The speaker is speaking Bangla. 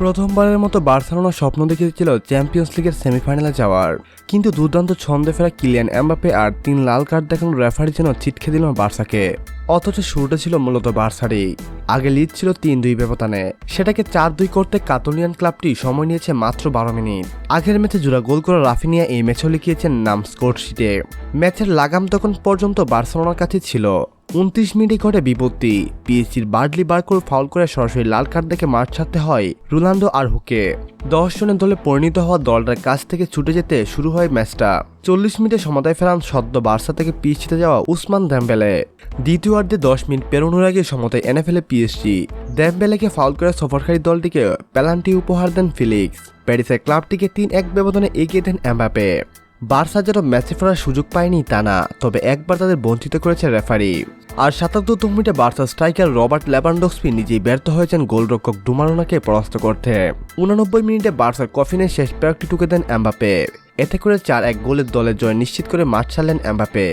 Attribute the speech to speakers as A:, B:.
A: প্রথমবারের মতো বার্সেলোনা স্বপ্ন দেখেছিল চ্যাম্পিয়ন্স লিগের সেমিফাইনালে যাওয়ার। কিন্তু দুর্দান্ত ছন্দে ফেরা কিলিয়ান এমবাপে আর তিন লাল কার্ড দেখানো রেফারি যেন ছিটকে দিল বার্সাকে। অথচ শুরুটা ছিল মূলত বার্সারই। আগে লিড ছিল তিন দুই ব্যবধানে। সেটাকে চার দুই করতে কাতলিয়ান ক্লাবটি সময় নিয়েছে মাত্র বারো মিনিট। আগের ম্যাচে জোড়া গোল করা রাফিনিয়া এই ম্যাচও লিখিয়েছেন নাম স্কোর শিটে ম্যাচের লাগাম তখন পর্যন্ত বার্সেলোনার কাছে ছিল। উনত্রিশ মিনিটে ঘটে বিপত্তি। পিএসজির বার্ডলি বার্কোর ফাউল করে সরাসরি লাল কার্ড দেখে মাঠ ছাড়তে হয় রোনাল্ডো আর হুকে। দশ জনের দলে পরিণত হওয়া দলটার কাছ থেকে ছুটে যেতে শুরু হয় ম্যাচটা। চল্লিশ মিনিটে সমতায় ফেরান সদ্য বার্সা থেকে পিছিয়ে যাওয়া উসমান দ্যাম্বেলে দ্বিতীয়ার্ধে দশ মিনিট পেরোনোর আগে সমতায় এনে ফেলে পিএসজি। দ্যাম্বেলেকে ফাউল করে সফরকারী দলটিকে পেনাল্টি উপহার দেন ফিলিক্স। প্যারিসের ক্লাবটিকে তিন এক ব্যবধানে এগিয়ে দেন এমবাপে বার্সা যেন ম্যাচে ফেরার সুযোগ পায়নি তা না, তবে একবার তাদের বঞ্চিত করেছে রেফারি। আর সাতাত্তর মিনিটে বার্সা স্ট্রাইকার রবার্ট ল্যাবান্ডক্সপি নিজেই ব্যর্থ হয়েছেন গোলরক্ষক ডুমারোনাকে পরাস্ত করতে। উনানব্বই মিনিটে বার্সার কফিনের শেষ প্যাকটি টুকে দেন অ্যাম্বাপে এতে করে চার এক গোলের দলের জয় নিশ্চিত করে মাঠ ছাড়লেন এমবাপে